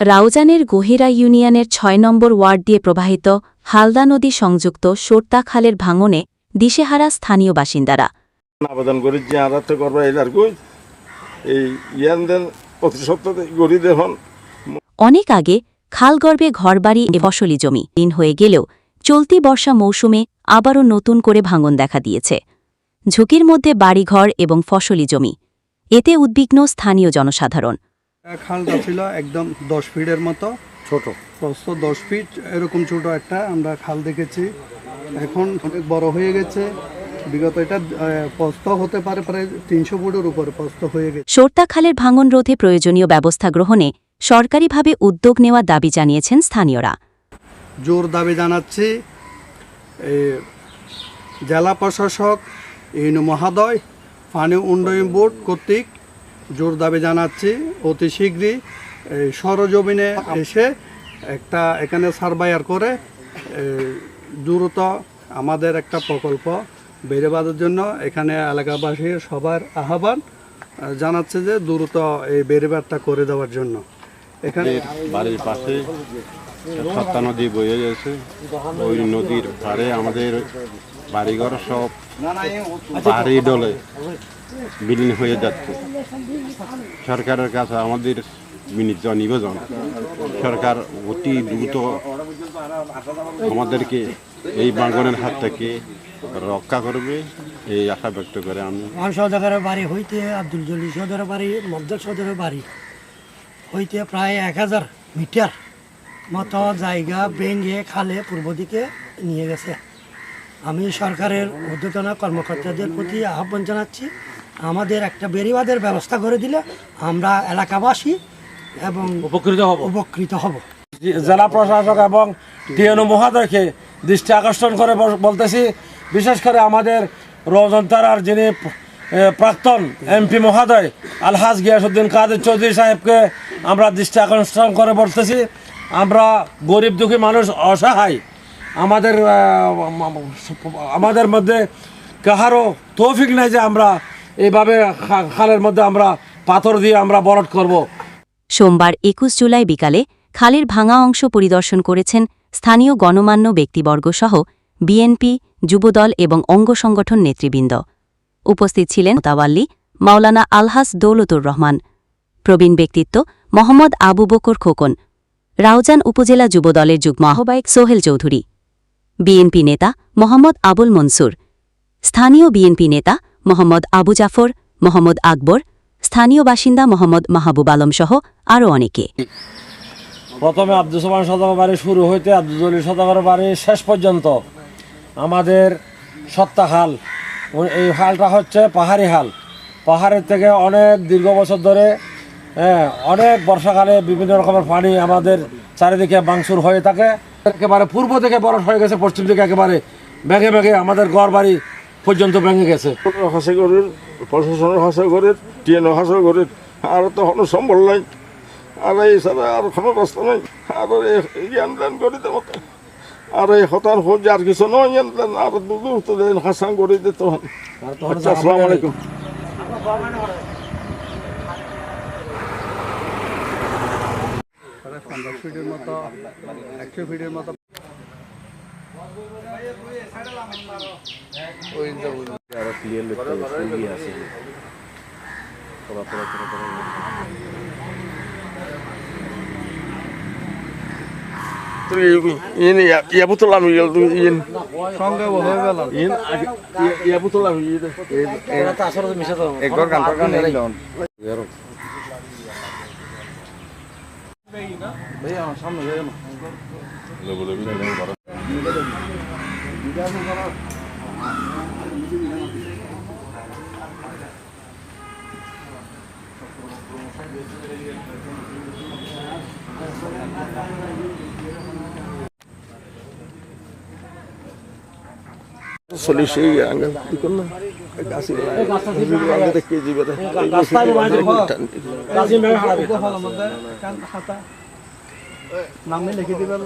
রাউজানের গহিরা ইউনিয়নের ছয় নম্বর ওয়ার্ড দিয়ে প্রবাহিত হালদা নদী সংযুক্ত সোরতা খালের ভাঙনে দিশেহারা স্থানীয় বাসিন্দারা। আবেদন করি যে আর তো এলার কই। এই ইয়ান প্রতি সপ্তাহে গড়ি দেখুন অনেক আগে খালগর্ভে ঘরবাড়ি এ ফসলি জমি দিন হয়ে গেলেও চলতি বর্ষা মৌসুমে আবারও নতুন করে ভাঙন দেখা দিয়েছে। ঝুঁকির মধ্যে বাড়িঘর এবং ফসলি জমি এতে উদ্বিগ্ন স্থানীয় জনসাধারণ। খালটা ছিল একদম দশ ফিটের মতো। ছোট। প্রস্থ দশ ফিট এরকম ছোট একটা আমরা খাল দেখেছি। এখন অনেক বড় হয়ে গেছে। বিগত এটা আহ, প্রস্থ হতে পারে প্রায় তিনশো ফুটের উপরে প্রস্থ হয়ে গেছে। সোরতা খালের ভাঙন রোধে প্রয়োজনীয় ব্যবস্থা গ্রহণে সরকারিভাবে উদ্যোগ নেওয়ার দাবি জানিয়েছেন স্থানীয়রা। জোর দাবি জানাচ্ছি জেলা প্রশাসক ইউনি মহাদয় পানি উন্নয়ন বোর্ড কর্তৃক জোর দাবি জানাচ্ছি, অতি শীঘ্রই সরজমিনে এসে একটা এখানে সার্ভাইয়ার করে দ্রুত আমাদের একটা প্রকল্প বেড়ে বাঁধার জন্য এখানে এলাকাবাসীর সবার আহ্বান জানাচ্ছে যে দ্রুত এই বেড়ে করে দেওয়ার জন্য। এখানে? বাড়ির পাশে সত্তা নদী বয়ে গেছে। ওই নদীর ধারে আমাদের বাড়িঘর সব পাহাড়ি ডলে বিলীন হয়ে যাচ্ছে। সরকারের কাছে আমাদের বিনীত নিবেদন সরকার অতি দ্রুত আমাদেরকে এই বাঙ্গনের হাত থেকে রক্ষা করবে এই আশা ব্যক্ত করে আমি। আমার সদরের বাড়ি হইতে আব্দুল জলিল সদরের বাড়ি মফজল সদরের বাড়ি। হইতে প্রায় এক হাজার মিটার মতো জায়গা ভেঙে খালে পূর্ব দিকে নিয়ে গেছে। আমি সরকারের ঊর্ধ্বতন কর্মকর্তাদের প্রতি আহ্বান জানাচ্ছি আমাদের একটা বেরিবাদের ব্যবস্থা করে দিলে আমরা এলাকাবাসী এবং উপকৃত হব। উপকৃত হব। জেলা প্রশাসক এবং টিএনও মহাদয়কে দৃষ্টি আকর্ষণ করে বলতেছি বিশেষ করে আমাদের রোজন্তারার যিনি প্রাক্তন এমপি মহাদয় আলহাজ গিয়াসুদ্দিন কাদের চৌধুরী সাহেবকে আমরা দৃষ্টি আকর্ষণ করে বলতেছি। আমরা গরিব দুঃখী মানুষ অসহায়। আমাদের আমাদের মধ্যে কাহারও তৌফিক নাই যে আমরা এইভাবে খালের মধ্যে আমরা পাথর দিয়ে আমরা বরট করব। সোমবার একুশ জুলাই বিকালে খালের ভাঙা অংশ পরিদর্শন করেছেন স্থানীয় গণমান্য ব্যক্তিবর্গসহ বিএনপি, যুবদল এবং অঙ্গ সংগঠন নেতৃবৃন্দ। উপস্থিত ছিলেন মোতাওয়াল্লি মাওলানা আলহাস দৌলতুর রহমান, প্রবীণ ব্যক্তিত্ব মোহাম্মদ আবু বকর খোকন, রাউজান উপজেলা যুবদলের যুগ্ম আহ্বায়ক সোহেল চৌধুরী, বিএনপি নেতা মোহাম্মদ আবুল মনসুর, স্থানীয় বিএনপি নেতা মোহাম্মদ আবু জাফর, মোহাম্মদ আকবর, স্থানীয় বাসিন্দা মোহাম্মদ মাহবুব আলম সহ আরও অনেকে। প্রথমে আব্দুল সোমান সদাগর বাড়ি শুরু হইতে আব্দুল জলিল বাড়ি শেষ পর্যন্ত আমাদের সত্তা হাল ও- এই হালটা হচ্ছে পাহাড়ি হাল। পাহাড়ের থেকে অনেক দীর্ঘ বছর ধরে হ্যাঁ, অনেক বর্ষাকালে বিভিন্ন রকমের পানি আমাদের চারিদিকে বাংসুর হয়ে থাকে। একেবারে পূর্ব থেকে বরফ হয়ে গেছে পশ্চিম দিকে একেবারে ভেঙে ভেঙে আমাদের ঘর বাড়ি পর্যন্ত ভেঙে গেছে। হাসে করেন প্রশাসনের হাসে করেন টিএনও হাসে করেন আর তো কোনো সম্বল নাই। আর এই ছাড়া আর কোনো রাস্তা নাই। আর জ্ঞান দান করে দেবো আর এই হতান হোক আর কিছু নয় আর দ্রুত দেন হাসান করে দিতে আচ্ছা আসসালামু আলাইকুম পঞ্চাশ ফিটের মতো একশো ফিটের মতো তুই ইন ইয়াবুতুল আমি ইন। সঙ্গে হয়ে গেল। ইন ইয়াবুতুল আমি একবার গান গান চল্লিশ এই কি করল? কেজি বেড়ে নামে লিখে দিবেন